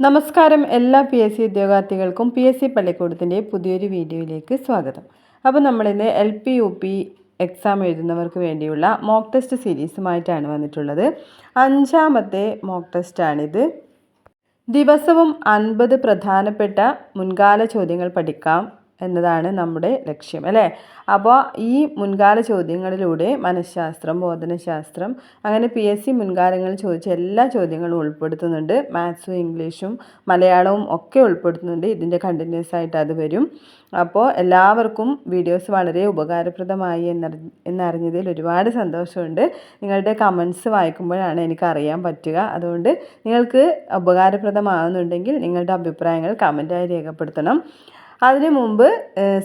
നമസ്കാരം എല്ലാ P S C ഉദ്യോഗാർത്ഥികൾക്കും പി എസ് സി പള്ളിക്കൂടത്തിന്റെ പുതിയൊരു വീഡിയോയിലേക്ക് സ്വാഗതം. അപ്പോൾ നമ്മളിന്ന് L P U P exam എഴുതുന്നവർക്ക് വേണ്ടിയുള്ള മോക്ക് ടെസ്റ്റ് സീരീസുമായിട്ടാണ് വന്നിട്ടുള്ളത്. അഞ്ചാമത്തെ മോക്ക് ടെസ്റ്റാണിത് ദിവസവും അൻപത് പ്രധാനപ്പെട്ട മുൻകാല ചോദ്യങ്ങൾ പഠിക്കാം. എന്നതാണ് നമ്മുടെ ലക്ഷ്യം അല്ലേ? അപ്പോൾ ഈ മുൻകാല ചോദ്യങ്ങളിലൂടെ മനഃശാസ്ത്രം ബോധനശാസ്ത്രം അങ്ങനെ പി എസ് സി മുൻകാലങ്ങളിൽ ചോദിച്ച എല്ലാ ചോദ്യങ്ങളും ഉൾപ്പെടുത്തുന്നുണ്ട്. മാത്സും ഇംഗ്ലീഷും മലയാളവും ഒക്കെ ഉൾപ്പെടുത്തുന്നുണ്ട്. ഇതിന്റെ കണ്ടിന്യൂസ് ആയിട്ട് അത് വരും. അപ്പോൾ എല്ലാവർക്കും വീഡിയോസ് വളരെ ഉപകാരപ്രദമായി എന്നറി എന്നറിഞ്ഞതിൽ ഒരുപാട് സന്തോഷമുണ്ട്. നിങ്ങളുടെ കമൻസ് വായിക്കുമ്പോഴാണ് എനിക്ക് അറിയാൻ പറ്റുക. അതുകൊണ്ട് നിങ്ങൾക്ക് ഉപകാരപ്രദമാകുന്നുണ്ടെങ്കിൽ നിങ്ങളുടെ അഭിപ്രായങ്ങൾ കമന്റായി രേഖപ്പെടുത്തണം. അതിനു മുമ്പ്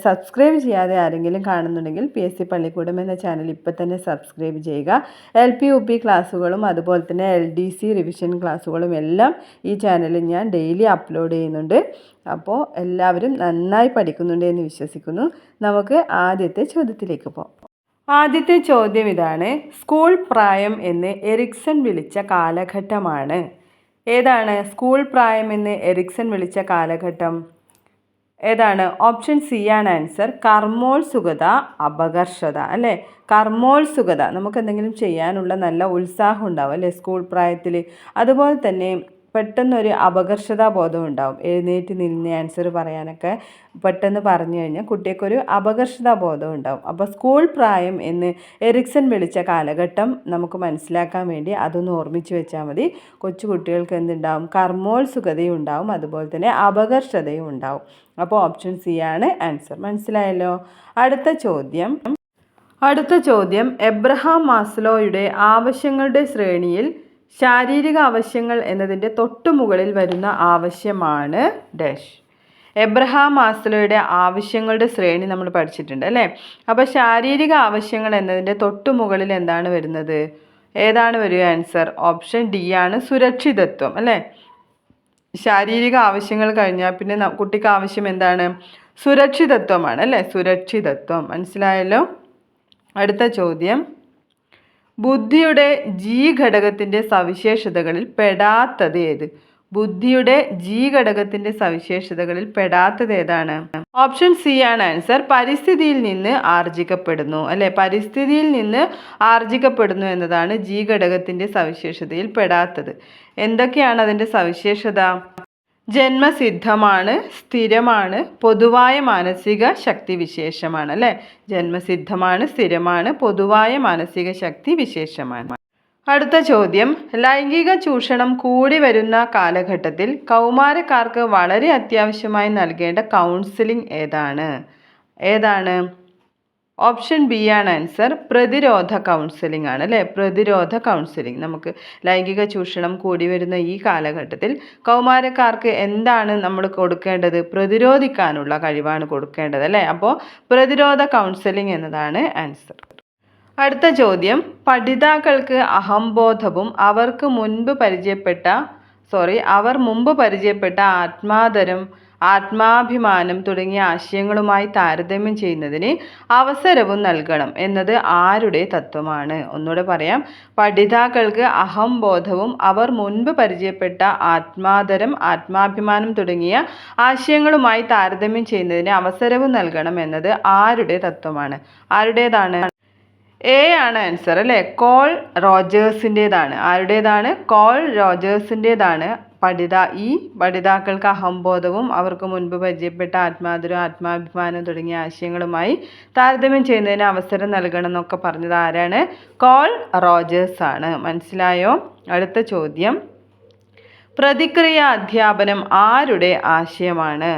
സബ്സ്ക്രൈബ് ചെയ്യാതെ ആരെങ്കിലും കാണുന്നുണ്ടെങ്കിൽ പി എസ് സി പള്ളിക്കൂടം എന്ന ചാനൽ ഇപ്പം തന്നെ സബ്സ്ക്രൈബ് ചെയ്യുക. എൽ പി യു പി ക്ലാസ്സുകളും അതുപോലെ തന്നെ എൽ ഡി സി റിവിഷൻ ക്ലാസ്സുകളും എല്ലാം ഈ ചാനലിൽ ഞാൻ ഡെയിലി അപ്ലോഡ് ചെയ്യുന്നുണ്ട്. അപ്പോൾ എല്ലാവരും നന്നായി പഠിക്കുന്നുണ്ട് എന്ന് വിശ്വസിക്കുന്നു. നമുക്ക് ആദ്യത്തെ ചോദ്യത്തിലേക്ക് പോകാം ആദ്യത്തെ ചോദ്യം ഇതാണ്. സ്കൂൾ പ്രായം എന്ന് എറിക്സൺ വിളിച്ച കാലഘട്ടമാണ്. ഏതാണ്? സ്കൂൾ പ്രായം എന്ന് എറിക്സൺ വിളിച്ച കാലഘട്ടം. ഏതാണ്? ഓപ്ഷൻ സി ആണ് ആൻസർ കർമ്മോത്സുകത അപകർഷത അല്ലേ? കർമ്മോത്സുകത നമുക്ക് എന്തെങ്കിലും ചെയ്യാനുള്ള നല്ല ഉത്സാഹം ഉണ്ടാവും അല്ലേ? സ്കൂൾ പ്രായത്തിൽ അതുപോലെ തന്നെ പെട്ടെന്നൊരു അപകർഷതാ ബോധം ഉണ്ടാവും. എഴുന്നേറ്റ് നിന്ന് ആൻസർ പറയാനൊക്കെ പെട്ടെന്ന് പറഞ്ഞു കഴിഞ്ഞാൽ കുട്ടിക്കൊരു അപകർഷതാ ബോധം ഉണ്ടാവും. അപ്പോൾ സ്കൂൾ പ്രായം എന്ന് എറിക്സൺ വിളിച്ച കാലഘട്ടം നമുക്ക് മനസ്സിലാക്കാൻ വേണ്ടി അതൊന്ന് ഓർമ്മിച്ച് വെച്ചാൽ മതി. കൊച്ചു കുട്ടികൾക്ക് എന്തുണ്ടാവും? കർമ്മോത്സുകതയും ഉണ്ടാവും അതുപോലെ തന്നെ അപകർഷതയും ഉണ്ടാവും. അപ്പോൾ ഓപ്ഷൻ സി ആണ് ആൻസർ മനസ്സിലായല്ലോ? അടുത്ത ചോദ്യം. അടുത്ത ചോദ്യം. എബ്രഹാം മാസ്ലോയുടെ ആവശ്യങ്ങളുടെ ശ്രേണിയിൽ ശാരീരിക ആവശ്യങ്ങൾ എന്നതിന്റെ തൊട്ടു മുകളിൽ വരുന്ന ആവശ്യമാണ് ഡാഷ്. എബ്രഹാം മാസ്ലോയുടെ ആവശ്യങ്ങളുടെ ശ്രേണി നമ്മൾ പഠിച്ചിട്ടുണ്ട് അല്ലേ? അപ്പോൾ ശാരീരിക ആവശ്യങ്ങൾ എന്നതിന്റെ തൊട്ടു മുകളിൽ എന്താണ് വരുന്നത്? ഏതാണ് വരിക? ആൻസർ ഓപ്ഷൻ ഡി ആണ് സുരക്ഷിതത്വം അല്ലേ? ശാരീരിക ആവശ്യങ്ങൾ കഴിഞ്ഞാൽ പിന്നെ കുട്ടിക്ക് ആവശ്യം എന്താണ്? സുരക്ഷിതത്വമാണ് അല്ലേ? സുരക്ഷിതത്വം. മനസ്സിലായല്ലോ? അടുത്ത ചോദ്യം. ബുദ്ധിയുടെ ജീ ഘടകത്തിന്റെ സവിശേഷതകളിൽ പെടാത്തത് ഏത്? ബുദ്ധിയുടെ ജീ ഘടകത്തിന്റെ സവിശേഷതകളിൽ പെടാത്തത് ഏതാണ്? ഓപ്ഷൻ സി ആണ് ആൻസർ. പരിസ്ഥിതിയിൽ നിന്ന് ആർജിക്കപ്പെടുന്നു. അല്ലെ? പരിസ്ഥിതിയിൽ നിന്ന് ആർജിക്കപ്പെടുന്നു എന്നതാണ് ജീ ഘടകത്തിന്റെ സവിശേഷതയിൽ പെടാത്തത്. എന്തൊക്കെയാണ് അതിന്റെ സവിശേഷത? ജന്മസിദ്ധമാണ് സ്ഥിരമാണ് പൊതുവായ മാനസിക ശക്തി വിശേഷമാണ് അല്ലേ? ജന്മസിദ്ധമാണ് സ്ഥിരമാണ് പൊതുവായ മാനസിക ശക്തി വിശേഷമാണ്. അടുത്ത ചോദ്യം. ലൈംഗിക ചൂഷണം കൂടി വരുന്ന കാലഘട്ടത്തിൽ കൗമാരക്കാർക്ക് വളരെ അത്യാവശ്യമായി നൽകേണ്ട കൗൺസിലിംഗ് ഏതാണ്? ഏതാണ്? ഓപ്ഷൻ ബി ആണ് ആൻസർ പ്രതിരോധ കൗൺസിലിംഗ് ആണ് അല്ലേ? പ്രതിരോധ കൗൺസിലിംഗ് നമുക്ക് ലൈംഗിക ചൂഷണം കൂടി വരുന്ന ഈ കാലഘട്ടത്തിൽ കൗമാരക്കാർക്ക് എന്താണ് നമ്മൾ കൊടുക്കേണ്ടത്? പ്രതിരോധിക്കാനുള്ള കഴിവാണ് കൊടുക്കേണ്ടത് അല്ലേ? അപ്പോൾ പ്രതിരോധ കൗൺസിലിംഗ് എന്നതാണ് ആൻസർ അടുത്ത ചോദ്യം. പഠിതാക്കൾക്ക് അഹംബോധവും അവർക്ക് മുൻപ് പരിചയപ്പെട്ട സോറി അവർ മുമ്പ് പരിചയപ്പെട്ട ആത്മാതരം ആത്മാഭിമാനം തുടങ്ങിയ ആശയങ്ങളുമായി താരതമ്യം ചെയ്യുന്നതിന് അവസരവും നൽകണം എന്നത് ആരുടെ തത്വമാണ്? ഒന്നുകൂടെ പറയാം. പഠിതാക്കൾക്ക് അഹംബോധവും അവർ മുൻപ് പരിചയപ്പെട്ട ആത്മാതരം ആത്മാഭിമാനം തുടങ്ങിയ ആശയങ്ങളുമായി താരതമ്യം ചെയ്യുന്നതിന് അവസരവും നൽകണം എന്നത് ആരുടെ തത്വമാണ്? ആരുടേതാണ്? എ ആണ് ആൻസർ അല്ലേ? കോൾ റോജേഴ്സിന്റേതാണ്. ആരുടേതാണ്? കോൾ റോജേഴ്സിന്റേതാണ്. പഠിത ഈ പഠിതാക്കൾക്ക് അഹംബോധവും അവർക്ക് മുൻപ് പരിചയപ്പെട്ട ആത്മാതുരം ആത്മാഭിമാനം തുടങ്ങിയ ആശയങ്ങളുമായി താരതമ്യം ചെയ്യുന്നതിന് അവസരം നൽകണം എന്നൊക്കെ പറഞ്ഞത് ആരാണ്? കോൾ റോജേഴ്സ് ആണ്. മനസ്സിലായോ? അടുത്ത ചോദ്യം. പ്രതിക്രിയ അധ്യാപനം ആരുടെ ആശയമാണ്?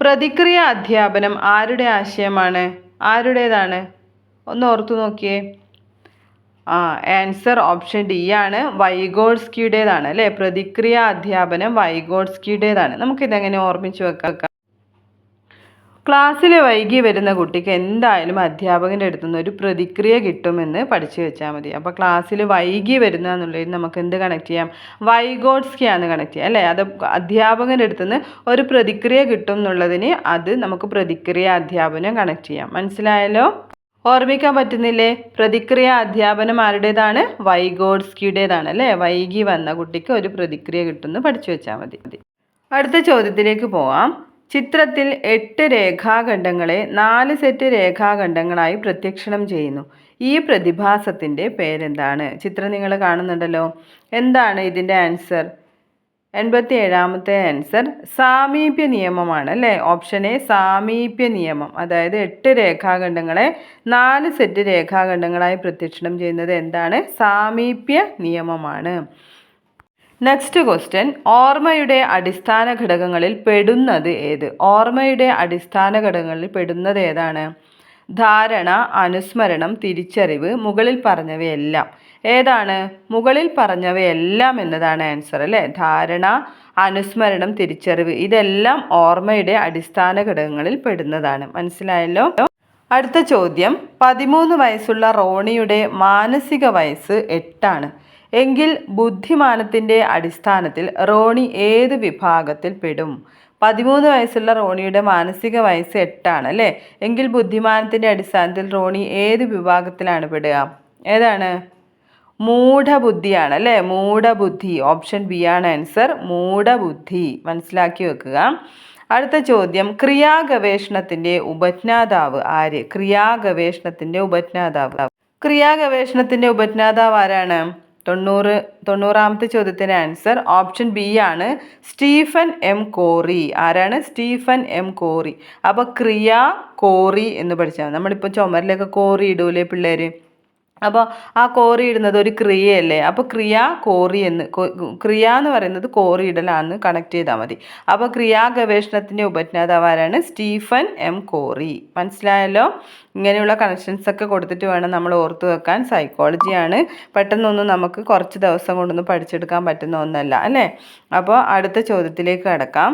പ്രതിക്രിയ അധ്യാപനം ആരുടെ ആശയമാണ്? ആരുടേതാണ്? ഒന്ന് ഓർത്തു നോക്കിയേ. ആ ആൻസർ ഓപ്ഷൻ ഡി ആണ്. വൈഗോഡ്സ്കിയുടേതാണ് അല്ലേ? പ്രതിക്രിയ അധ്യാപനം വൈഗോഡ്സ്കിയുടേതാണ്. നമുക്കിതെങ്ങനെ ഓർമ്മിച്ച് വെക്കാം? ക്ലാസ്സിൽ വൈകി വരുന്ന കുട്ടിക്ക് എന്തായാലും അധ്യാപകന്റെ അടുത്തു നിന്ന് ഒരു പ്രതിക്രിയ കിട്ടുമെന്ന് പഠിച്ചു വെച്ചാൽ മതി. അപ്പോൾ ക്ലാസ്സിൽ വൈകി വരുന്ന എന്നുള്ളതിൽ നമുക്ക് എന്ത് കണക്ട് ചെയ്യാം? വൈഗോഡ്സ്കിയാന്ന് കണക്ട് ചെയ്യാം അല്ലേ? അത് അധ്യാപകന്റെ അടുത്തു നിന്ന് ഒരു പ്രതിക്രിയ കിട്ടും എന്നുള്ളതിന് അത് നമുക്ക് പ്രതിക്രിയ അധ്യാപനം കണക്ട് ചെയ്യാം. മനസ്സിലായല്ലോ? ഓർമ്മിക്കാൻ പറ്റുന്നില്ലേ? പ്രതിക്രിയ അധ്യാപനം ആരുടേതാണ്? വൈഗോഡ്സ്കിയുടേതാണ് അല്ലേ? വൈകി വന്ന കുട്ടിക്ക് ഒരു പ്രതിക്രിയ കിട്ടുമെന്ന് പഠിച്ചു വെച്ചാൽ മതി. അടുത്ത ചോദ്യത്തിലേക്ക് പോവാം. ചിത്രത്തിൽ എട്ട് രേഖാഖണ്ഡങ്ങളെ നാല് സെറ്റ് രേഖാഖണ്ഡങ്ങളായി പ്രത്യക്ഷണം ചെയ്യുന്നു. ഈ പ്രതിഭാസത്തിന്റെ പേരെന്താണ്? ചിത്രം നിങ്ങൾ കാണുന്നുണ്ടല്ലോ. എന്താണ് ഇതിന്റെ ആൻസർ? എൺപത്തി ഏഴാമത്തെ ആൻസർ സാമീപ്യ നിയമമാണ് അല്ലേ? ഓപ്ഷൻ എ സാമീപ്യ നിയമം. അതായത് എട്ട് രേഖാഖണ്ഡങ്ങളെ നാല് സെറ്റ് രേഖാഖണ്ഡങ്ങളായി പ്രത്യക്ഷണം ചെയ്യുന്നത് എന്താണ്? സാമീപ്യ നിയമമാണ്. നെക്സ്റ്റ് ക്വസ്റ്റ്യൻ ഓർമ്മയുടെ അടിസ്ഥാന ഘടകങ്ങളിൽ പെടുന്നത് ഏത്? ഓർമ്മയുടെ അടിസ്ഥാന ഘടകങ്ങളിൽ പെടുന്നത് ഏതാണ്? ധാരണ അനുസ്മരണം തിരിച്ചറിവ് മുകളിൽ പറഞ്ഞവയെല്ലാം. ഏതാണ്? മുകളിൽ പറഞ്ഞവയെല്ലാം എന്നതാണ് ആൻസർ അല്ലേ? ധാരണ അനുസ്മരണം തിരിച്ചറിവ് ഇതെല്ലാം ഓർമ്മയുടെ അടിസ്ഥാന ഘടകങ്ങളിൽ പെടുന്നതാണ്. മനസ്സിലായല്ലോ? അടുത്ത ചോദ്യം. പതിമൂന്ന് വയസ്സുള്ള റോണിയുടെ മാനസിക വയസ്സ് എട്ടാണ്. എങ്കിൽ ബുദ്ധിമാനത്തിന്റെ അടിസ്ഥാനത്തിൽ റോണി ഏത് വിഭാഗത്തിൽ പെടും? പതിമൂന്ന് വയസ്സുള്ള റോണിയുടെ മാനസിക വയസ്സ് എട്ടാണ് അല്ലേ? എങ്കിൽ ബുദ്ധിമാനത്തിന്റെ അടിസ്ഥാനത്തിൽ റോണി ഏത് വിഭാഗത്തിലാണ് പെടുക? ഏതാണ്? മൂഢബുദ്ധിയാണ് അല്ലേ മൂഢബുദ്ധി. ഓപ്ഷൻ ബി ആണ് ആൻസർ. മൂഢബുദ്ധി. മനസ്സിലാക്കി വെക്കുക. അടുത്ത ചോദ്യം. ക്രിയാഗവേഷണത്തിന്റെ ഉപജ്ഞാതാവ് ആര്? ക്രിയാഗവേഷണത്തിന്റെ ഉപജ്ഞാതാവ്. ക്രിയാഗവേഷണത്തിന്റെ ഉപജ്ഞാതാവ് ആരാണ്? തൊണ്ണൂറ് തൊണ്ണൂറാമത്തെ ചോദ്യത്തിന് ആൻസർ. ഓപ്ഷൻ ബി ആണ് സ്റ്റീഫൻ എം കോറി. ആരാണ്? Stephen M Corey. അപ്പോൾ ക്രിയ കോറി എന്ന് പഠിച്ചാൽ നമ്മളിപ്പോൾ ചുമരിലൊക്കെ കോറി ഇടൂലേ പിള്ളേർ അപ്പോൾ ആ കോറി ഇടുന്നത് ഒരു ക്രിയയല്ലേ? അപ്പോൾ ക്രിയ കോറി എന്ന്. ക്രിയ എന്ന് പറയുന്നത് കോറി ഇടലാന്ന് കണക്ട് ചെയ്താൽ മതി. അപ്പോൾ ക്രിയാ ഗവേഷണത്തിന്റെ ഉപജ്ഞാതാവാരാണ് സ്റ്റീഫൻ എം കോറി. മനസ്സിലായല്ലോ? ഇങ്ങനെയുള്ള കണക്ഷൻസ് ഒക്കെ കൊടുത്തിട്ട് വേണം നമ്മൾ ഓർത്തു വെക്കാൻ. സൈക്കോളജിയാണ് പെട്ടെന്നൊന്നും നമുക്ക് കുറച്ച് ദിവസം കൊണ്ടൊന്നും പഠിച്ചെടുക്കാൻ പറ്റുന്ന ഒന്നല്ല അല്ലേ? അപ്പോൾ അടുത്ത ചോദ്യത്തിലേക്ക് കടക്കാം.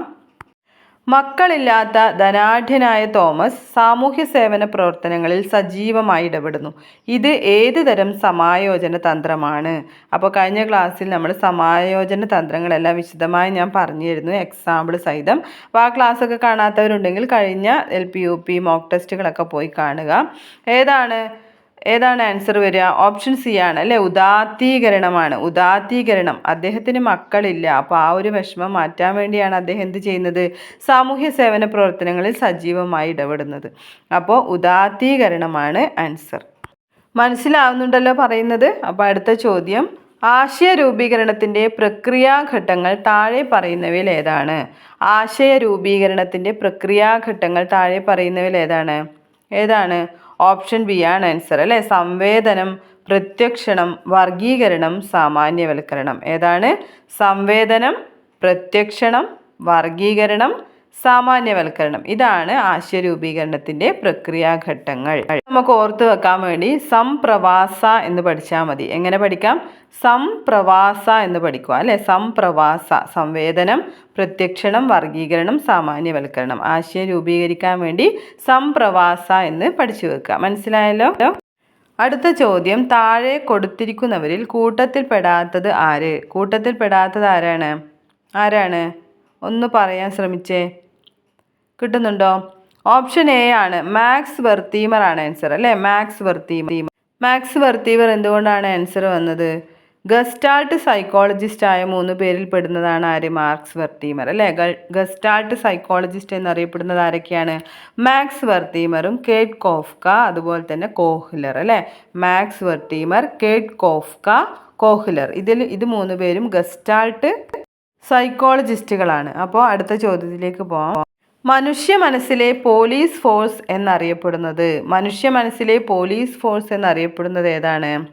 മക്കളില്ലാത്ത ധനാഢ്യനായ തോമസ് സാമൂഹ്യ സേവന പ്രവർത്തനങ്ങളിൽ സജീവമായി ഇടപെടുന്നു. ഇത് ഏത് തരം സമായോജന തന്ത്രമാണ്? അപ്പോൾ കഴിഞ്ഞ ക്ലാസ്സിൽ നമ്മൾ സമായോജന തന്ത്രങ്ങളെല്ലാം വിശദമായി ഞാൻ പറഞ്ഞിരുന്നു. എക്സാമ്പിൾ സഹിതം. അപ്പോൾ ആ ക്ലാസ്സൊക്കെ കാണാത്തവരുണ്ടെങ്കിൽ കഴിഞ്ഞ L P U P mock ടെസ്റ്റുകളൊക്കെ പോയി കാണുക. ഏതാണ്? ഏതാണ് ആൻസർ വരിക? ഓപ്ഷൻ സി ആണ്. അല്ലേ? ഉദാത്തീകരണമാണ്. ഉദാത്തീകരണം. അദ്ദേഹത്തിന് മക്കളില്ല. അപ്പോൾ ആ ഒരു വിഷമം മാറ്റാൻ വേണ്ടിയാണ് അദ്ദേഹം എന്ത് ചെയ്യുന്നത്? സാമൂഹ്യ സേവന പ്രവർത്തനങ്ങളിൽ സജീവമായി ഇടപെടുന്നത്. അപ്പോൾ ഉദാത്തീകരണമാണ് ആൻസർ മനസ്സിലാവുന്നുണ്ടല്ലോ പറയുന്നത്? അപ്പോൾ അടുത്ത ചോദ്യം. ആശയ രൂപീകരണത്തിന്റെ പ്രക്രിയാഘട്ടങ്ങൾ താഴെ പറയുന്നവയിൽ ഏതാണ്? ആശയ രൂപീകരണത്തിന്റെ പ്രക്രിയാഘട്ടങ്ങൾ താഴെ പറയുന്നവയിൽ ഏതാണ്? ഏതാണ്? ഓപ്ഷൻ ബി ആണ് ആൻസർ അല്ലേ? സംവേദനം പ്രത്യക്ഷണം വർഗീകരണം സാമാന്യവൽക്കരണം. ഏതാണ്? സംവേദനം പ്രത്യക്ഷണം വർഗീകരണം സാമാന്യവൽക്കരണം. ഇതാണ് ആശയ ആശയരൂപീകരണത്തിന്റെ പ്രക്രിയാഘട്ടങ്ങൾ. നമുക്ക് ഓർത്തു വെക്കാൻ വേണ്ടി സംപ്രവാസ എന്ന് പഠിച്ചാൽ മതി. എങ്ങനെ പഠിക്കാം? സംപ്രവാസ എന്ന് പഠിക്കുക. അല്ലെ? സംപ്രവാസ സംവേദനം പ്രത്യക്ഷണം വർഗീകരണം സാമാന്യവൽക്കരണം. ആശയം രൂപീകരിക്കാൻ വേണ്ടി സംപ്രവാസ എന്ന് പഠിച്ചു വെക്കുക. മനസ്സിലായല്ലോ? അടുത്ത ചോദ്യം. താഴെ കൊടുത്തിരിക്കുന്നവരിൽ കൂട്ടത്തിൽപ്പെടാത്തത് ആര്? കൂട്ടത്തിൽപ്പെടാത്തത് ആരാണ്? ആരാണ്? ഒന്ന് പറയാൻ ശ്രമിച്ചേ. കിട്ടുന്നുണ്ടോ? ഓപ്ഷൻ എ ആണ്. മാക്സ് വെർത്തീമർ ആണ് ആൻസർ അല്ലേ? മാക്സ് വെർത്തീമർ മാക്സ് വെർത്തീമർ എന്തുകൊണ്ടാണ് ആൻസർ വന്നത്? ഗസ്റ്റാൾട്ട് സൈക്കോളജിസ്റ്റ് ആയ മൂന്ന് പേരിൽ പെടുന്നതാണ് ആര്? മാർക്സ് വെർത്തീമർ അല്ലേ? ഗസ്റ്റാൾട്ട് സൈക്കോളജിസ്റ്റ് എന്നറിയപ്പെടുന്നത് ആരൊക്കെയാണ്? മാക്സ് വെർത്തീമറും കേട്ട് കോഫ്ക അതുപോലെ തന്നെ കോഹ്ലർ അല്ലേ? മാക്സ് വെർത്തീമർ കേട്ട് കോഫ്ക കോഹ്ലർ ഇതിൽ ഇത് മൂന്ന് പേരും ഗസ്റ്റാൾട്ട് സൈക്കോളജിസ്റ്റുകളാണ് അപ്പോൾ അടുത്ത ചോദ്യത്തിലേക്ക് പോകാം മനുഷ്യ മനസ്സിലെ പോലീസ് ഫോഴ്സ് എന്നറിയപ്പെടുന്നത്. മനുഷ്യ മനസ്സിലെ പോലീസ് ഫോഴ്സ് എന്നറിയപ്പെടുന്നത് ഏതാണ്?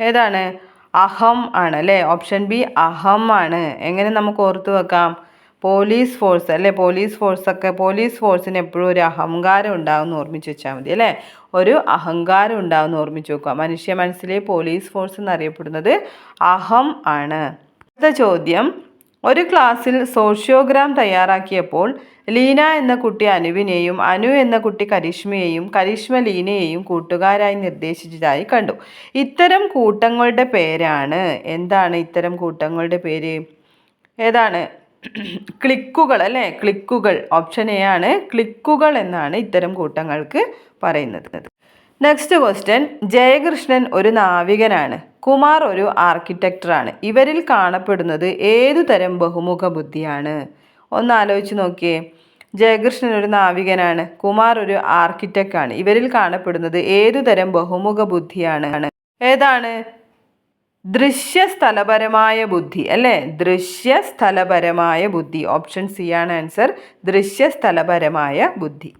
ഏതാണ്? അഹം ആണ് അല്ലേ? ഓപ്ഷൻ ബി അഹം ആണ്. എങ്ങനെ നമുക്ക് ഓർത്തു വെക്കാം? പോലീസ് ഫോഴ്സ് അല്ലേ? പോലീസ് ഫോഴ്സൊക്കെ പോലീസ് ഫോഴ്സിന് എപ്പോഴും ഒരു അഹങ്കാരം ഉണ്ടാകുമെന്ന് ഓർമ്മിച്ച് വെച്ചാൽ മതി അല്ലേ? ഒരു അഹങ്കാരം ഉണ്ടാകുമെന്ന് ഓർമ്മിച്ച് വെക്കുക. മനുഷ്യ മനസ്സിലെ പോലീസ് ഫോഴ്സ് എന്നറിയപ്പെടുന്നത് അഹം ആണ്. അടുത്ത ചോദ്യം. ഒരു ക്ലാസ്സിൽ സോഷ്യോഗ്രാം തയ്യാറാക്കിയപ്പോൾ ലീന എന്ന കുട്ടി അനുവിനെയും അനു എന്ന കുട്ടി കരിഷ്മയെയും കരിഷ്മ ലീനയെയും കൂട്ടുകാരായി നിർദ്ദേശിച്ചതായി കണ്ടു. ഇത്തരം കൂട്ടങ്ങളുടെ പേരാണ് എന്താണ് ഇത്തരം കൂട്ടങ്ങളുടെ പേര്? ഏതാണ്? ക്ലിക്കുകൾ അല്ലേ? ക്ലിക്കുകൾ. ഓപ്ഷൻ എ ആണ്. ക്ലിക്കുകൾ എന്നാണ് ഇത്തരം കൂട്ടങ്ങൾക്ക് പറയുന്നത്. Next question. ജയകൃഷ്ണൻ ഒരു നാവികനാണ്. കുമാർ ഒരു ആർക്കിടെക്ടറാണ്. ഇവരിൽ കാണപ്പെടുന്നത് ഏതു തരം ബഹുമുഖ ബുദ്ധിയാണ് ഒന്ന് ആലോചിച്ച് നോക്കിയേ. ജയകൃഷ്ണൻ ഒരു നാവികനാണ്. കുമാർ ഒരു ആർക്കിടെക്റ്റ് ആണ്. ഇവരിൽ കാണപ്പെടുന്നത് ഏതുതരം ബഹുമുഖ ബുദ്ധിയാണ്? ഏതാണ്? ദൃശ്യ സ്ഥലപരമായ ബുദ്ധി. അല്ലേ? ദൃശ്യസ്ഥലപരമായ ബുദ്ധി. ഓപ്ഷൻ സി ആണ് ആൻസർ ദൃശ്യ സ്ഥലപരമായ ബുദ്ധി.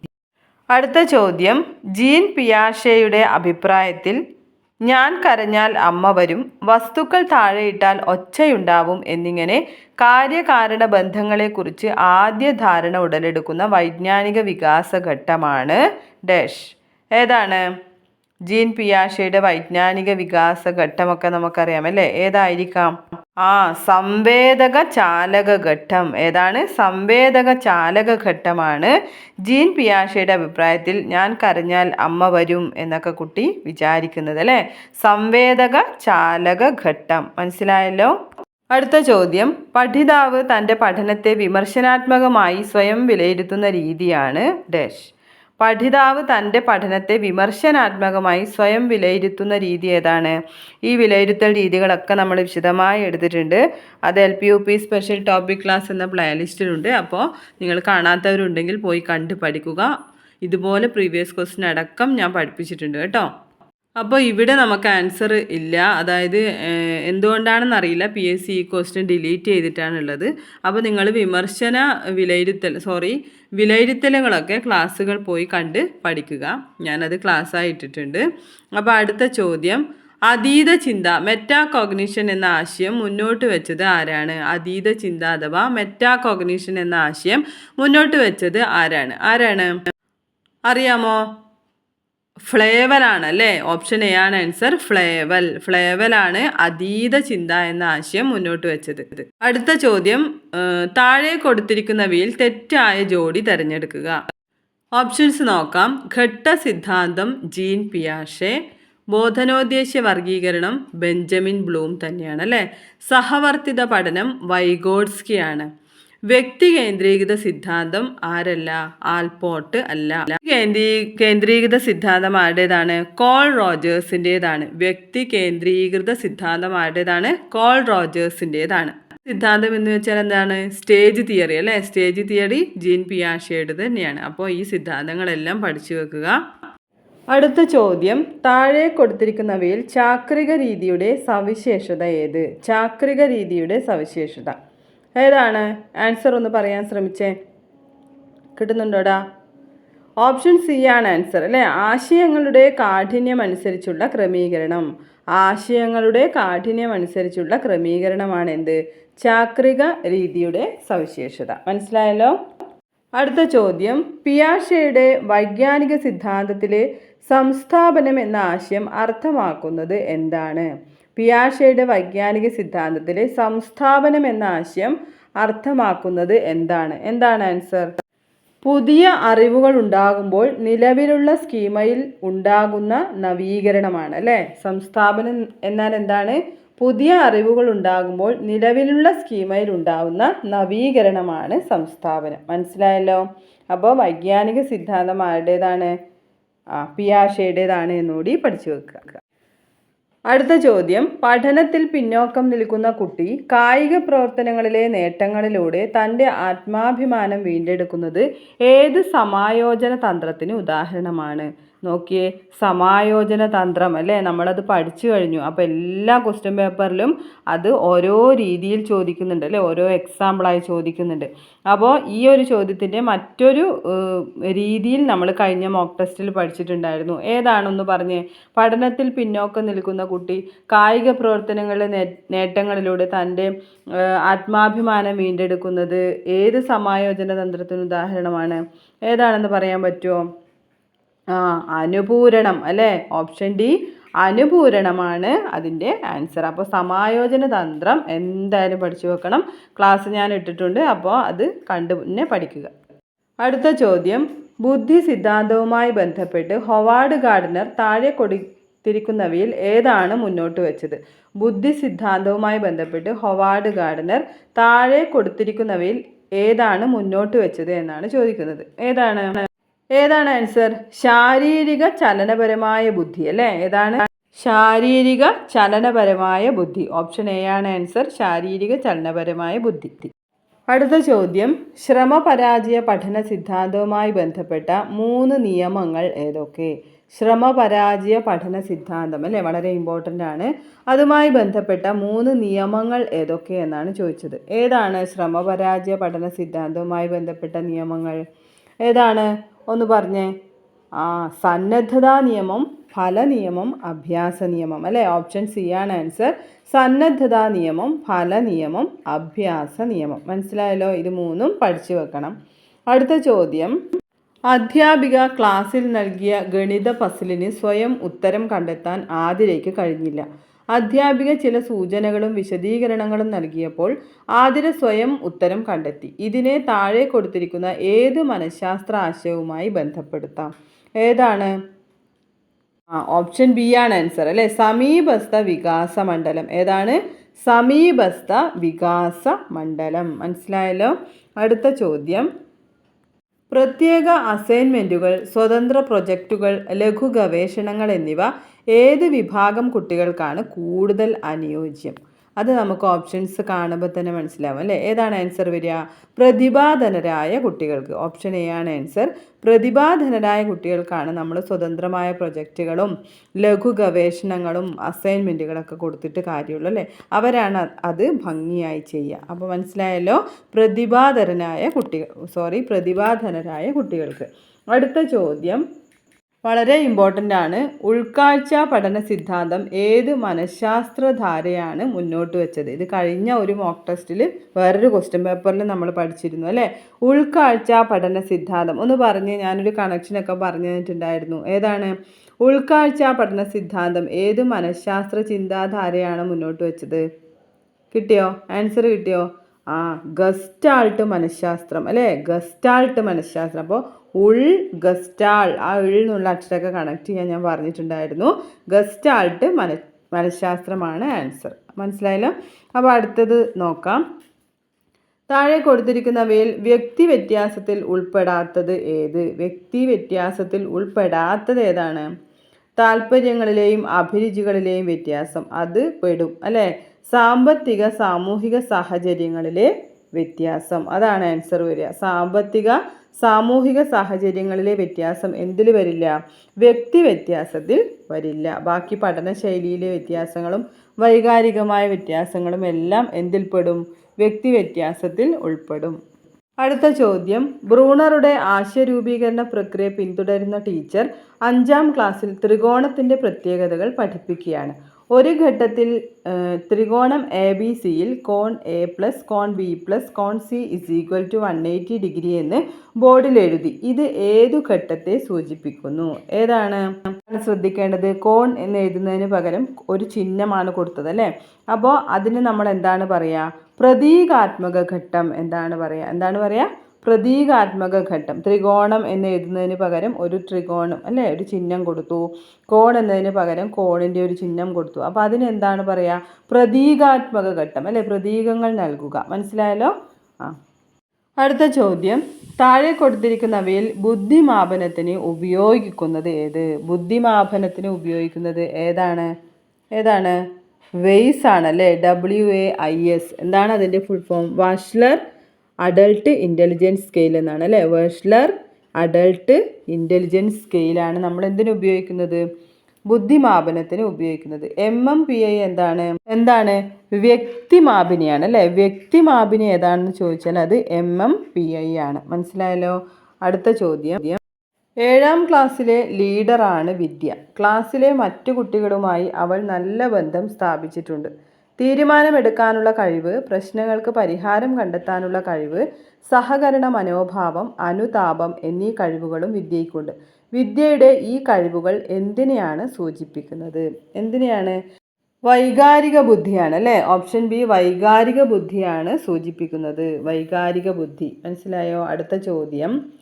അടുത്ത ചോദ്യം. ജീൻ പിയാഷയുടെ അഭിപ്രായത്തിൽ ഞാൻ കരഞ്ഞാൽ അമ്മ വരും വസ്തുക്കൾ താഴെയിട്ടാൽ ഒച്ചയുണ്ടാവും എന്നിങ്ങനെ കാര്യകാരണ ബന്ധങ്ങളെക്കുറിച്ച് ആദ്യ ധാരണ ഉടലെടുക്കുന്ന വൈജ്ഞാനിക വികാസഘട്ടമാണ് ഡാഷ്. ഏതാണ്? ജീൻ പിയാഷയുടെ വൈജ്ഞാനിക വികാസ ഘട്ടമൊക്കെ നമുക്കറിയാം അല്ലേ? ഏതായിരിക്കാം? ആ സംവേദക ചാലക ഘട്ടം. ഏതാണ്? സംവേദക ചാലക ഘട്ടമാണ്. ജീൻ പിയാഷയുടെ അഭിപ്രായത്തിൽ ഞാൻ കരഞ്ഞാൽ അമ്മ വരും എന്നൊക്കെ കുട്ടി വിചാരിക്കുന്നത് അല്ലേ? സംവേദക ചാലക ഘട്ടം. മനസ്സിലായല്ലോ? അടുത്ത ചോദ്യം. പഠിതാവ് തന്റെ പഠനത്തെ വിമർശനാത്മകമായി സ്വയം വിലയിരുത്തുന്ന രീതിയാണ് ഡാഷ്. പഠിതാവ് തന്റെ പഠനത്തെ വിമർശനാത്മകമായി സ്വയം വിലയിരുത്തുന്ന രീതി ഏതാണ്? ഈ വിലയിരുത്തൽ രീതികളൊക്കെ നമ്മൾ വിശദമായി എടുത്തിട്ടുണ്ട്. അത് L P U P special topic class എന്ന പ്ലേലിസ്റ്റിലുണ്ട്. അപ്പോൾ നിങ്ങൾ കാണാത്തവരുണ്ടെങ്കിൽ പോയി കണ്ട് പഠിക്കുക. ഇതുപോലെ പ്രീവിയസ് ക്വസ്റ്റ്യൻ അടക്കം ഞാൻ പഠിപ്പിച്ചിട്ടുണ്ട് കേട്ടോ. അപ്പോൾ ഇവിടെ നമുക്ക് ആൻസർ ഇല്ല. അതായത് എന്തുകൊണ്ടാണെന്ന് അറിയില്ല. പി എസ് സി ഈ ക്വസ്റ്റ്യൻ ഡിലീറ്റ് ചെയ്തിട്ടാണുള്ളത്. അപ്പോൾ നിങ്ങൾ വിമർശന വിലയിരുത്തൽ സോറി വിലയിരുത്തലുകളൊക്കെ ക്ലാസ്സുകൾ പോയി കണ്ട് പഠിക്കുക. ഞാനത് ക്ലാസ്സായി ഇട്ടിട്ടുണ്ട്. അപ്പോൾ അടുത്ത ചോദ്യം അതീത ചിന്ത മെറ്റാ കോഗ്നിഷൻ എന്ന ആശയം മുന്നോട്ട് വെച്ചത് ആരാണ്? അതീത ചിന്ത അഥവാ മെറ്റാ കോഗ്നിഷൻ എന്ന ആശയം മുന്നോട്ട് വെച്ചത് ആരാണ്? ആരാണ്? അറിയാമോ? ഫ്ലേവലാണ് അല്ലേ? ഓപ്ഷൻ എ ആണ് ആൻസർ ഫ്ലേവൽ. ഫ്ലേവൽ ആണ് അതീത ചിന്ത എന്ന ആശയം മുന്നോട്ട് വെച്ചത്. അടുത്ത ചോദ്യം താഴെ കൊടുത്തിരിക്കുന്നവയിൽ തെറ്റായ ജോഡി തിരഞ്ഞെടുക്കുക. ഓപ്ഷൻസ് നോക്കാം. ഘട്ട സിദ്ധാന്തം ജീൻ പിയാഷെ. ബോധനോദ്ദേശ്യ വർഗീകരണം ബെഞ്ചമിൻ ബ്ലൂം തന്നെയാണ് അല്ലേ? സഹവർത്തിത പഠനം വൈഗോഡ്സ്കിയാണ്. വ്യക്തി കേന്ദ്രീകൃത സിദ്ധാന്തം ആരല്ല? ആൽപോട്ട് അല്ല. കേന്ദ്രീ കേന്ദ്രീകൃത സിദ്ധാന്തം ആരുടേതാണ്? കോൾ റോജേഴ്സിന്റെതാണ് വ്യക്തി കേന്ദ്രീകൃത സിദ്ധാന്തം ആരുടേതാണ്? കോൾ റോജേഴ്സിന്റെതാണ് സിദ്ധാന്തം എന്ന് വെച്ചാൽ എന്താണ്? സ്റ്റേജ് തിയറി അല്ലേ? സ്റ്റേജ് തിയറി ജീൻ പിയാഷയുടെ തന്നെയാണ്. അപ്പോൾ ഈ സിദ്ധാന്തങ്ങളെല്ലാം പഠിച്ചു വെക്കുക. അടുത്ത ചോദ്യം. താഴെ കൊടുത്തിരിക്കുന്നവയിൽ ചാക്രിക രീതിയുടെ സവിശേഷത ഏത്? ചാക്രിക രീതിയുടെ സവിശേഷത. ഏതാണ്? ആൻസർ ഒന്ന് പറയാൻ ശ്രമിച്ചേ. കിട്ടുന്നുണ്ടോടാ? ഓപ്ഷൻ സി ആണ് ആൻസർ അല്ലേ? ആശയങ്ങളുടെ കാഠിന്യം അനുസരിച്ചുള്ള ക്രമീകരണം. ആശയങ്ങളുടെ കാഠിന്യം അനുസരിച്ചുള്ള ക്രമീകരണമാണ് എന്ത് ചാക്രിക രീതിയുടെ സവിശേഷത. മനസ്സിലായല്ലോ? അടുത്ത ചോദ്യം. പിയാഷയുടെ വൈജ്ഞാനിക സിദ്ധാന്തത്തിലെ സംസ്ഥാപനം എന്ന ആശയം അർത്ഥമാക്കുന്നത് എന്താണ്? പിയാഷയുടെ വൈജ്ഞാനിക സിദ്ധാന്തത്തിലെ സംസ്ഥാപനം എന്ന ആശയം അർത്ഥമാക്കുന്നത് എന്താണ്? എന്താണ് ആൻസർ? പുതിയ അറിവുകൾ ഉണ്ടാകുമ്പോൾ നിലവിലുള്ള സ്കീമയിൽ ഉണ്ടാകുന്ന നവീകരണമാണ് അല്ലേ? സംസ്ഥാപനം എന്നാൽ എന്താണ്? പുതിയ അറിവുകൾ ഉണ്ടാകുമ്പോൾ നിലവിലുള്ള സ്കീമയിൽ ഉണ്ടാകുന്ന നവീകരണമാണ് സംസ്ഥാപനം. മനസ്സിലായല്ലോ? അപ്പോൾ വൈജ്ഞാനിക സിദ്ധാന്തം ആരുടേതാണ്? ആ പിയാഷയുടേതാണ് എന്നുകൂടി പഠിച്ചു വെക്കുക. അടുത്ത ചോദ്യം. പഠനത്തിൽ പിന്നോക്കം നിൽക്കുന്ന കുട്ടി കായിക പ്രവർത്തനങ്ങളിലെ നേട്ടങ്ങളിലൂടെ തന്റെ ആത്മാഭിമാനം വീണ്ടെടുക്കുന്നത് ഏത് സമായോജന തന്ത്രത്തിന് ഉദാഹരണമാണ്? നോക്കിയേ സമായോജന തന്ത്രം അല്ലേ? നമ്മളത് പഠിച്ചു കഴിഞ്ഞു. അപ്പോൾ എല്ലാ ക്വസ്റ്റ്യൻ പേപ്പറിലും അത് ഓരോ രീതിയിൽ ചോദിക്കുന്നുണ്ട് അല്ലേ? ഓരോ എക്സാമ്പിളായി ചോദിക്കുന്നുണ്ട്. അപ്പോൾ ഈ ഒരു ചോദ്യത്തിന്റെ മറ്റൊരു രീതിയിൽ നമ്മൾ കഴിഞ്ഞ മോക്ക് ടെസ്റ്റിൽ പഠിച്ചിട്ടുണ്ടായിരുന്നു. ഏതാണെന്ന് പറഞ്ഞേ? പഠനത്തിൽ പിന്നോക്കം നിൽക്കുന്ന കുട്ടി കായിക പ്രവർത്തനങ്ങളിലെ നേട്ടങ്ങളിലൂടെ തന്റെ ആത്മാഭിമാനം വീണ്ടെടുക്കുന്നത് ഏത് സമായോജന തന്ത്രത്തിന് ഉദാഹരണമാണ്? ഏതാണെന്ന് പറയാൻ പറ്റുമോ? ആ അനുപൂരണം അല്ലേ? ഓപ്ഷൻ ഡി അനുപൂരണമാണ് അതിന്റെ ആൻസർ അപ്പോൾ സമായോജന തന്ത്രം എന്തായാലും പഠിച്ചു വെക്കണം. ക്ലാസ് ഞാൻ ഇട്ടിട്ടുണ്ട് അപ്പോൾ അത് കണ്ടു തന്നെ പഠിക്കുക. അടുത്ത ചോദ്യം ബുദ്ധി സിദ്ധാന്തവുമായി ബന്ധപ്പെട്ട് ഹൊവാർഡ് ഗാർഡനർ താഴെ കൊടുത്തിരിക്കുന്നവയിൽ ഏതാണ് മുന്നോട്ട് വെച്ചത്? ബുദ്ധി സിദ്ധാന്തവുമായി ബന്ധപ്പെട്ട് ഹൊവാർഡ് ഗാർഡനർ താഴെ കൊടുത്തിരിക്കുന്നവയിൽ ഏതാണ് മുന്നോട്ട് വെച്ചത് എന്നാണ് ചോദിക്കുന്നത്. ഏതാണ്? ഏതാണ് ആൻസർ ശാരീരിക ചലനപരമായ ബുദ്ധി അല്ലേ? ഏതാണ്? ശാരീരിക ചലനപരമായ ബുദ്ധി. ഓപ്ഷൻ എ ആണ് ആൻസർ ശാരീരിക ചലനപരമായ ബുദ്ധി. അടുത്ത ചോദ്യം. ശ്രമപരാജയ പഠന സിദ്ധാന്തവുമായി ബന്ധപ്പെട്ട മൂന്ന് നിയമങ്ങൾ ഏതൊക്കെ? ശ്രമപരാജയ പഠന സിദ്ധാന്തം അല്ലേ? വളരെ ഇമ്പോർട്ടന്റ് ആണ്. അതുമായി ബന്ധപ്പെട്ട മൂന്ന് നിയമങ്ങൾ ഏതൊക്കെ എന്നാണ് ചോദിച്ചത്. ഏതാണ് ശ്രമപരാജയ പഠന സിദ്ധാന്തവുമായി ബന്ധപ്പെട്ട നിയമങ്ങൾ? ഏതാണ്? ഒന്ന് പറഞ്ഞേ. ആ സന്നദ്ധതാ നിയമം ഫല നിയമം അഭ്യാസ നിയമം. അല്ലേ? ഓപ്ഷൻ സി ആണ് ആൻസർ സന്നദ്ധതാ നിയമം ഫല നിയമം അഭ്യാസ നിയമം. മനസ്സിലായല്ലോ? ഇത് മൂന്നും പഠിച്ചു വെക്കണം. അടുത്ത ചോദ്യം. അധ്യാപിക ക്ലാസ്സിൽ നൽകിയ ഗണിത പസിലിന് സ്വയം ഉത്തരം കണ്ടെത്താൻ ആതിരയ്ക്ക് കഴിഞ്ഞില്ല. അധ്യാപിക ചില സൂചനകളും വിശദീകരണങ്ങളും നൽകിയപ്പോൾ ആതിര സ്വയം ഉത്തരം കണ്ടെത്തി. ഇതിനെ താഴെ കൊടുത്തിരിക്കുന്ന ഏത് മനഃശാസ്ത്ര ആശയവുമായി ബന്ധപ്പെടുത്താം. ഏതാണ്? ആ ഓപ്ഷൻ ബി ആണ് ആൻസർ അല്ലേ? സമീപസ്ഥ വികാസ മണ്ഡലം. ഏതാണ്? സമീപസ്ഥ വികാസ മണ്ഡലം. മനസ്സിലായല്ലോ? അടുത്ത ചോദ്യം. പ്രത്യേക അസൈൻമെന്റുകൾ സ്വതന്ത്ര പ്രൊജക്റ്റുകൾ ലഘു ഗവേഷണങ്ങൾ എന്നിവ ഏത് വിഭാഗം കുട്ടികൾക്കാണ് കൂടുതൽ അനുയോജ്യം? അത് നമുക്ക് ഓപ്ഷൻസ് കാണുമ്പോൾ തന്നെ മനസ്സിലാവും അല്ലേ? ഏതാണ് ആൻസർ വരിക? പ്രതിഭാധനരായ കുട്ടികൾക്ക്. ഓപ്ഷൻ എ ആണ് ആൻസർ പ്രതിഭാധനരായ കുട്ടികൾക്കാണ് നമ്മൾ സ്വതന്ത്രമായ പ്രൊജക്റ്റുകളും ലഘു ഗവേഷണങ്ങളും അസൈൻമെന്റുകളൊക്കെ കൊടുത്തിട്ട് കാര്യമുള്ളൂ അല്ലേ? അവരാണ് അത് ഭംഗിയായി ചെയ്യുക. അപ്പോൾ മനസ്സിലായല്ലോ? പ്രതിഭാധരനായ കുട്ടികൾ സോറി പ്രതിഭാധനരായ കുട്ടികൾക്ക്. അടുത്ത ചോദ്യം. വളരെ ഇമ്പോർട്ടന്റ് ആണ്. ഉൾക്കാഴ്ച പഠന സിദ്ധാന്തം ഏത് മനഃശാസ്ത്രധാരയാണ് മുന്നോട്ട് വെച്ചത്? ഇത് കഴിഞ്ഞ ഒരു മോക്ക് ടെസ്റ്റിൽ വേറൊരു ക്വസ്റ്റ്യൻ പേപ്പറിൽ നമ്മൾ പഠിച്ചിരുന്നു അല്ലേ? ഉൾക്കാഴ്ച പഠന സിദ്ധാന്തം. ഒന്ന് പറഞ്ഞ് ഞാനൊരു കണക്ഷനൊക്കെ പറഞ്ഞു തന്നിട്ടുണ്ടായിരുന്നു. ഏതാണ്? ഉൾക്കാഴ്ച പഠന സിദ്ധാന്തം ഏത് മനഃശാസ്ത്ര ചിന്താധാരയാണ് മുന്നോട്ട് വെച്ചത്? കിട്ടിയോ? ആൻസർ കിട്ടിയോ? ആ ഗസ്റ്റാൾട്ട് മനഃശാസ്ത്രം അല്ലേ? ഗസ്റ്റാൾട്ട് മനഃശാസ്ത്രം. അപ്പോൾ ഉൾ ഗസ്റ്റാൾ. ആ ഉൾ എന്നുള്ള അക്ഷരമൊക്കെ കണക്ട് ചെയ്യാൻ ഞാൻ പറഞ്ഞിട്ടുണ്ടായിരുന്നു. ഗസ്റ്റാൾട്ട് മന മനഃശാസ്ത്രമാണ് ആൻസർ മനസ്സിലായല്ലോ? അപ്പോൾ അടുത്തത് നോക്കാം. താഴെ കൊടുത്തിരിക്കുന്നവയിൽ വ്യക്തി വ്യത്യാസത്തിൽ ഉൾപ്പെടാത്തത് ഏത്? വ്യക്തി വ്യത്യാസത്തിൽ ഉൾപ്പെടാത്തത് ഏതാണ്? താല്പര്യങ്ങളിലെയും അഭിരുചികളിലെയും വ്യത്യാസം. അത് പെടും അല്ലേ? സാമ്പത്തിക സാമൂഹിക സാഹചര്യങ്ങളിലെ വ്യത്യാസം. അതാണ് ആൻസർ വരിക. സാമ്പത്തിക സാമൂഹിക സാഹചര്യങ്ങളിലെ വ്യത്യാസം എന്തിൽ വരില്ല? വ്യക്തി വ്യത്യാസത്തിൽ വരില്ല. ബാക്കി പഠനശൈലിയിലെ വ്യത്യാസങ്ങളും വൈകാരികമായ വ്യത്യാസങ്ങളും എല്ലാം എന്തിൽപ്പെടും വ്യക്തി വ്യത്യാസത്തിൽ ഉൾപ്പെടും. അടുത്ത ചോദ്യം. ബ്രൂണറുടെ ആശയരൂപീകരണ പ്രക്രിയ പിന്തുടരുന്ന ടീച്ചർ അഞ്ചാം ക്ലാസ്സിൽ ത്രികോണത്തിന്റെ പ്രത്യേകതകൾ പഠിപ്പിക്കുകയാണ്. ഒരു ഘട്ടത്തിൽ ത്രികോണം എ ബി സിയിൽ കോൺ എ പ്ലസ് കോൺ B plus cone C is equal to one eighty degree എന്ന് ബോർഡിൽ എഴുതി. ഇത് ഏതു ഘട്ടത്തെ സൂചിപ്പിക്കുന്നു? ഏതാണ്? ശ്രദ്ധിക്കേണ്ടത്. കോൺ എന്ന് എഴുതുന്നതിന് പകരം ഒരു ചിഹ്നമാണ് കൊടുത്തത് അല്ലേ? അപ്പോൾ അതിന് നമ്മൾ എന്താണ് പറയുക പ്രതീകാത്മക ഘട്ടം എന്താണ് പറയുക എന്താണ് പറയുക പ്രതീകാത്മക ഘട്ടം ത്രികോണം എന്ന് എഴുതുന്നതിന് പകരം ഒരു ത്രികോണം അല്ലേ? ഒരു ചിഹ്നം കൊടുത്തു. കോൺ എന്നതിന് പകരം കോണിന്റെ ഒരു ചിഹ്നം കൊടുത്തു. അപ്പോൾ അതിനെന്താണ് പറയുക പ്രതീകാത്മക ഘട്ടം അല്ലേ? പ്രതീകങ്ങൾ നൽകുക. മനസ്സിലായല്ലോ? ആ. അടുത്ത ചോദ്യം. താഴെ കൊടുത്തിരിക്കുന്നവയിൽ ബുദ്ധിമാപനത്തിന് ഉപയോഗിക്കുന്നത് ഏത്? ബുദ്ധിമാപനത്തിന് ഉപയോഗിക്കുന്നത് ഏതാണ്? ഏതാണ്? വെയ്സ് ആണ് അല്ലേ? ഡബ്ല്യു എ ഐ എസ് എന്താണ് അതിന്റെ full form Wechsler adult intelligence scale എന്നാണ് അല്ലേ? വേഷ്ലർ അഡൾട്ട് ഇന്റലിജൻസ് സ്കെയിലാണ് നമ്മൾ എന്തിനു ഉപയോഗിക്കുന്നത്? ബുദ്ധിമാപനത്തിന് ഉപയോഗിക്കുന്നത്. എം എം പി ഐ എന്താണ്? എന്താണ്? വ്യക്തിമാപിനിയാണ് അല്ലേ? വ്യക്തിമാപിനി ഏതാണെന്ന് ചോദിച്ചാൽ അത് എം എം പി ഐ ആണ്. മനസ്സിലായല്ലോ? അടുത്ത ചോദ്യം. ഏഴാം ക്ലാസ്സിലെ ലീഡറാണ് വിദ്യ. ക്ലാസ്സിലെ മറ്റു കുട്ടികളുമായി അവൾ നല്ല ബന്ധം സ്ഥാപിച്ചിട്ടുണ്ട്. തീരുമാനമെടുക്കാനുള്ള കഴിവ് പ്രശ്നങ്ങൾക്ക് പരിഹാരം കണ്ടെത്താനുള്ള കഴിവ് സഹകരണ മനോഭാവം അനുതാപം എന്നീ കഴിവുകളും വിദ്യയ്ക്കുണ്ട്. വിദ്യയുടെ ഈ കഴിവുകൾ എന്തിനെയാണ് സൂചിപ്പിക്കുന്നത്? എന്തിനെയാണ്? വൈകാരിക ബുദ്ധിയാണ് അല്ലേ? ഓപ്ഷൻ ബി വൈകാരിക ബുദ്ധിയാണ് സൂചിപ്പിക്കുന്നത്. വൈകാരിക ബുദ്ധി. മനസ്സിലായോ? അടുത്ത ചോദ്യം.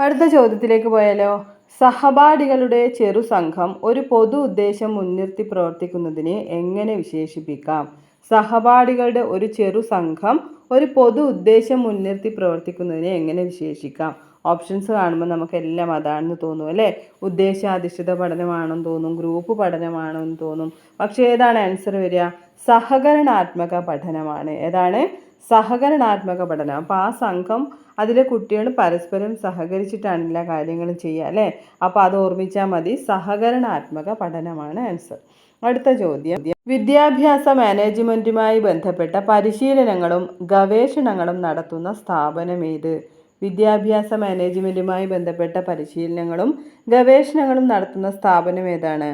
അടുത്ത ചോദ്യത്തിലേക്ക് പോയാലോ? സഹപാഠികളുടെ ചെറുസംഘം ഒരു പൊതു ഉദ്ദേശം മുൻനിർത്തി പ്രവർത്തിക്കുന്നതിനെ എങ്ങനെ വിശേഷിപ്പിക്കാം? സഹപാഠികളുടെ ഒരു ചെറു സംഘം ഒരു പൊതു ഉദ്ദേശം മുൻനിർത്തി പ്രവർത്തിക്കുന്നതിനെ എങ്ങനെ വിശേഷിക്കാം? ഓപ്ഷൻസ് കാണുമ്പോൾ നമുക്കെല്ലാം അതാണെന്ന് തോന്നും അല്ലേ? ഉദ്ദേശാധിഷ്ഠിത പഠനമാണെന്ന് തോന്നും ഗ്രൂപ്പ് പഠനമാണെന്ന് തോന്നും. പക്ഷേ ഏതാണ് ആൻസർ വരിക? സഹകരണാത്മക പഠനമാണ്. ഏതാണ്? സഹകരണാത്മക പഠനം. അപ്പോൾ ആ സംഘം അതിലെ കുട്ടികൾ പരസ്പരം സഹകരിച്ചിട്ടാണ് എല്ലാ കാര്യങ്ങളും ചെയ്യുക അല്ലേ? അപ്പോൾ അത് ഓർമ്മിച്ചാൽ മതി. സഹകരണാത്മക പഠനമാണ് ആൻസർ. അടുത്ത ചോദ്യം. വിദ്യാഭ്യാസ മാനേജ്മെന്റുമായി ബന്ധപ്പെട്ട പരിശീലനങ്ങളും ഗവേഷണങ്ങളും നടത്തുന്ന സ്ഥാപനം ഏത്? വിദ്യാഭ്യാസ മാനേജ്മെന്റുമായി ബന്ധപ്പെട്ട പരിശീലനങ്ങളും ഗവേഷണങ്ങളും നടത്തുന്ന സ്ഥാപനം ഏതാണ്?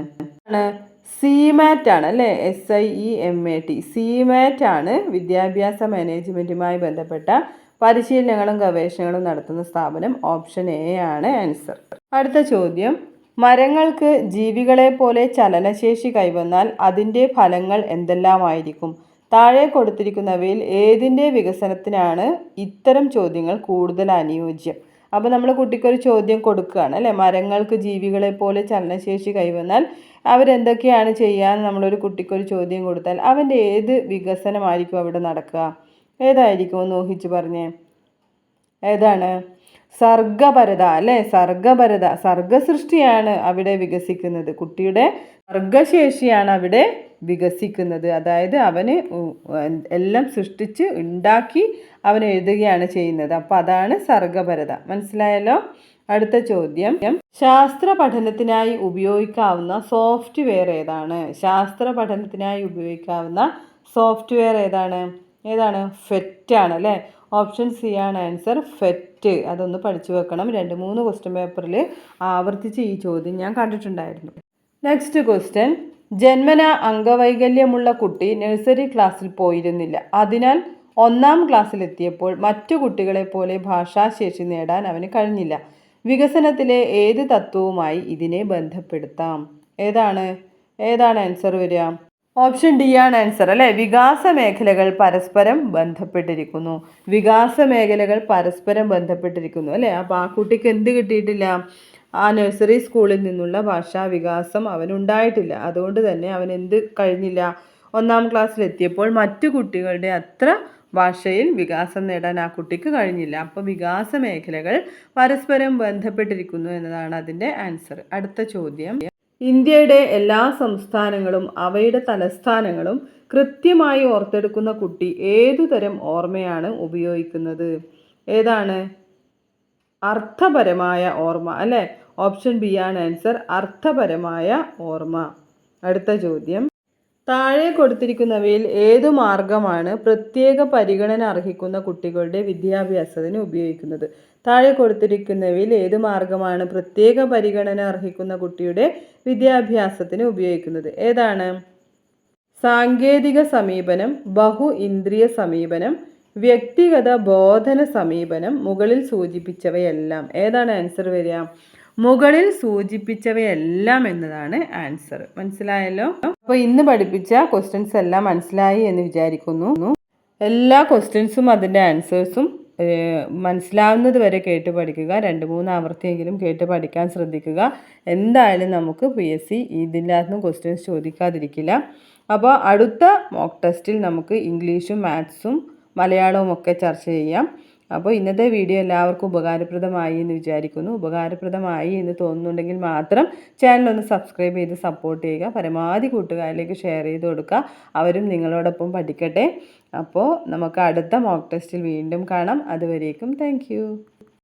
സിമാറ്റ് ആണ് അല്ലേ? S I E M A T SIEMAT ആണ് വിദ്യാഭ്യാസ മാനേജ്മെന്റുമായി ബന്ധപ്പെട്ട പരിശീലനങ്ങളും ഗവേഷണങ്ങളും നടത്തുന്ന സ്ഥാപനം ഓപ്ഷൻ എ ആണ് ആൻസർ. അടുത്ത ചോദ്യം. മരങ്ങൾക്ക് ജീവികളെ പോലെ ചലനശേഷി കൈവന്നാൽ അതിന്റെ ഫലങ്ങൾ എന്തെല്ലാമായിരിക്കും? താഴെ കൊടുത്തിരിക്കുന്നവയിൽ ഏതിന്റെ വികസനത്തിനാണ് ഇത്തരം ചോദ്യങ്ങൾ കൂടുതൽ അനുയോജ്യം? അപ്പോൾ നമ്മൾ കുട്ടിക്കൊരു ചോദ്യം കൊടുക്കുകയാണ് അല്ലേ? മരങ്ങൾക്ക് ജീവികളെ പോലെ ചലനശേഷി കൈവന്നാൽ അവരെന്തൊക്കെയാണ് ചെയ്യാൻ നമ്മളൊരു കുട്ടിക്കൊരു ചോദ്യം കൊടുത്താൽ അവന്റെ ഏത് വികസനമായിരിക്കും അവിടെ നടക്കുക? ഏതായിരിക്കും ഊഹിച്ചു പറഞ്ഞേ. ഏതാണ്? സർഗപരത അല്ലേ? സർഗപരത സർഗസൃഷ്ടിയാണ് അവിടെ വികസിക്കുന്നത്. കുട്ടിയുടെ സർഗശേഷിയാണ് അവിടെ വികസിക്കുന്നത്. അതായത് അവന് എല്ലാം സൃഷ്ടിച്ച് ഉണ്ടാക്കി അവൻ എഴുതുകയാണ് ചെയ്യുന്നത്. അപ്പോൾ അതാണ് സർഗപരത. മനസ്സിലായല്ലോ? അടുത്ത ചോദ്യം. ശാസ്ത്ര പഠനത്തിനായി ഉപയോഗിക്കാവുന്ന സോഫ്റ്റ്വെയർ ഏതാണ്? ശാസ്ത്ര പഠനത്തിനായി ഉപയോഗിക്കാവുന്ന സോഫ്റ്റ്വെയർ ഏതാണ്? ഏതാണ്? ഫെറ്റ് ആണ് അല്ലേ? ഓപ്ഷൻ സി ആണ് ആൻസർ ഫെറ്റ് അതൊന്ന് പഠിച്ചു വെക്കണം. രണ്ട് മൂന്ന് ക്വസ്റ്റ്യൻ പേപ്പറിൽ ആവർത്തിച്ച് ഈ ചോദ്യം ഞാൻ കണ്ടിട്ടുണ്ടായിരുന്നു. നെക്സ്റ്റ് ക്വസ്റ്റ്യൻ ജന്മന അംഗവൈകല്യമുള്ള കുട്ടി നഴ്സറി ക്ലാസ്സിൽ പോയിരുന്നില്ല. അതിനാൽ ഒന്നാം ക്ലാസ്സിലെത്തിയപ്പോൾ മറ്റു കുട്ടികളെ പോലെ ഭാഷാശേഷി നേടാൻ അവന് കഴിഞ്ഞില്ല. വികസനത്തിലെ ഏത് തത്വവുമായി ഇതിനെ ബന്ധപ്പെടുത്താം? ഏതാണ്? ഏതാണ് ആൻസർ വരിക? ഓപ്ഷൻ ഡി ആണ് ആൻസർ അല്ലേ? വികാസ മേഖലകൾ പരസ്പരം ബന്ധപ്പെട്ടിരിക്കുന്നു. വികാസ മേഖലകൾ പരസ്പരം ബന്ധപ്പെട്ടിരിക്കുന്നു അല്ലേ? അപ്പോൾ ആ കുട്ടിക്ക് എന്ത് കിട്ടിയിട്ടില്ല? ആ നഴ്സറി സ്കൂളിൽ നിന്നുള്ള ഭാഷാ വികാസം അവനുണ്ടായിട്ടില്ല അതുകൊണ്ട് തന്നെ അവൻ എന്ത് കഴിഞ്ഞില്ല? ഒന്നാം ക്ലാസ്സിലെത്തിയപ്പോൾ മറ്റു കുട്ടികളുടെ അത്ര ഭാഷയിൽ വികാസം നേടാൻ ആ കുട്ടിക്ക് കഴിഞ്ഞില്ല. അപ്പോൾ വികാസ മേഖലകൾ പരസ്പരം ബന്ധപ്പെട്ടിരിക്കുന്നു എന്നതാണ് അതിന്റെ ആൻസർ. അടുത്ത ചോദ്യം. ഇന്ത്യയുടെ എല്ലാ സംസ്ഥാനങ്ങളും അവയുടെ തലസ്ഥാനങ്ങളും കൃത്യമായി ഓർത്തെടുക്കുന്ന കുട്ടി ഏതുതരം ഓർമ്മയാണ് ഉപയോഗിക്കുന്നത്? ഏതാണ്? അർത്ഥപരമായ ഓർമ്മ അല്ലേ? ഓപ്ഷൻ ബി ആണ് ആൻസർ അർത്ഥപരമായ ഓർമ്മ. അടുത്ത ചോദ്യം. താഴെ കൊടുത്തിരിക്കുന്നവയിൽ ഏതു മാർഗമാണ് പ്രത്യേക പരിഗണന അർഹിക്കുന്ന കുട്ടികളുടെ വിദ്യാഭ്യാസത്തിന് ഉപയോഗിക്കുന്നത്? താഴെ കൊടുത്തിരിക്കുന്നവയിൽ ഏത് മാർഗമാണ് പ്രത്യേക പരിഗണന അർഹിക്കുന്ന കുട്ടിയുടെ വിദ്യാഭ്യാസത്തിന് ഉപയോഗിക്കുന്നത്? ഏതാണ്? സാങ്കേതിക സമീപനം ബഹു ഇന്ദ്രിയ സമീപനം വ്യക്തിഗത ബോധന സമീപനം മുകളിൽ സൂചിപ്പിച്ചവയെല്ലാം. ഏതാണ് ആൻസർ വരിക? മുകളിൽ സൂചിപ്പിച്ചവയെല്ലാം എന്നതാണ് ആൻസർ. മനസ്സിലായല്ലോ? അപ്പോൾ ഇന്ന് പഠിപ്പിച്ച ക്വസ്റ്റ്യൻസ് എല്ലാം മനസ്സിലായി എന്ന് വിചാരിക്കുന്നു. എല്ലാ ക്വസ്റ്റ്യൻസും അതിന്റെ ആൻസേഴ്സും മനസ്സിലാവുന്നത് വരെ കേട്ട് പഠിക്കുക. രണ്ട് മൂന്ന് ആവർത്തിയെങ്കിലും കേട്ട് പഠിക്കാൻ ശ്രദ്ധിക്കുക. എന്തായാലും നമുക്ക് പി എസ് സി ഇതിനകത്തുനിന്ന് ക്വസ്റ്റ്യൻസ് ചോദിക്കാതിരിക്കില്ല. അപ്പോൾ അടുത്ത മോക്ക് ടെസ്റ്റിൽ നമുക്ക് ഇംഗ്ലീഷും മാത്സും മലയാളവും ഒക്കെ ചർച്ച ചെയ്യാം. അപ്പോൾ ഇന്നത്തെ വീഡിയോ എല്ലാവർക്കും ഉപകാരപ്രദമായി എന്ന് വിചാരിക്കുന്നു. ഉപകാരപ്രദമായി എന്ന് തോന്നുന്നുണ്ടെങ്കിൽ മാത്രം ചാനൽ ഒന്ന് സബ്സ്ക്രൈബ് ചെയ്ത് സപ്പോർട്ട് ചെയ്യുക. പരമാവധി കൂട്ടുകാരിലേക്ക് ഷെയർ ചെയ്ത് കൊടുക്കുക. അവരും നിങ്ങളോടൊപ്പം പഠിക്കട്ടെ. അപ്പോൾ നമുക്ക് അടുത്ത മോക്ക് ടെസ്റ്റിൽ വീണ്ടും കാണാം. അതുവരേക്കും താങ്ക്